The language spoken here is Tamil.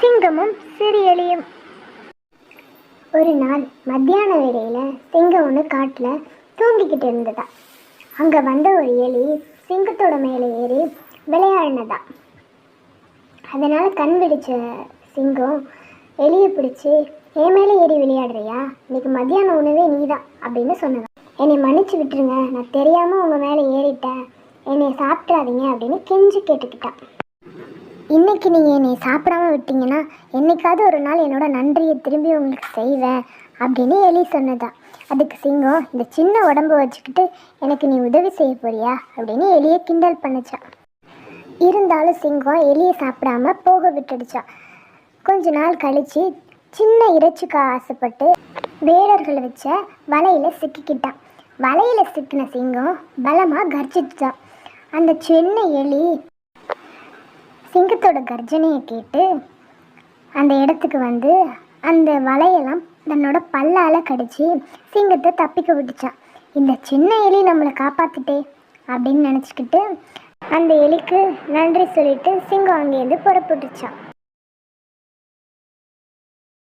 சிங்கமும் சிறியலியும். ஒரு நாள் மத்தியான வேளையில் சிங்கம் ஒன்று காட்டில் தூங்கிக்கிட்டு இருந்ததா. அங்கே வந்த ஒரு எலி சிங்கத்தோட மேலே ஏறி விளையாடினதா. அதனால் கண் விழிச்ச சிங்கம் எலியை பிடிச்சி என் மேலே ஏறி விளையாடுறியா? இன்னைக்கு மத்தியான உணவே நீதான் அப்படின்னு சொன்னதான் என்னை மன்னிச்சு விட்டுருங்க. நான் தெரியாமல் உங்கள் மேலே ஏறிட்டேன். என்னை சாப்பிட்றாதீங்க அப்படின்னு கெஞ்சி கேட்டுக்கிட்டான் இன்னைக்கு நீங்கள் என்னை சாப்பிடாம விட்டீங்கன்னா என்னைக்காவது ஒரு நாள் என்னோட நன்றியை திரும்பி உங்களுக்கு செய்வேன் அப்படின்னு எலி சொன்னதா. அதுக்கு சிங்கம் இந்த சின்ன உடம்பு வச்சுக்கிட்டு எனக்கு நீ உதவி செய்ய போறியா? அப்படின்னு எலியை கிண்டல் பண்ணிச்சான் இருந்தாலும் சிங்கம் எலியை சாப்பிடாம போக விட்டுடுச்சான் கொஞ்ச நாள் கழிச்சு சின்ன இறைச்சிக்கு ஆசைப்பட்டு வேடர்கள் வச்ச வலையில் சிக்கிக்கிட்டான் வலையில் சிக்கின சிங்கம் பலமாக கர்ஜிச்சுதான் அந்த சின்ன எலி சிங்கத்தோட கர்ஜனையை கேட்டு அந்த இடத்துக்கு வந்து அந்த வலையெல்லாம் தன்னோட பல்லால் கடிச்சு சிங்கத்தை தப்பிக்க விட்டுச்சான் இந்த சின்ன எலி நம்மளை காப்பாத்திட்டே அப்படின்னு நினச்சிக்கிட்டு அந்த எலிக்கு நன்றி சொல்லிட்டு சிங்கம் அங்கேருந்து புறப்பட்டுச்சான்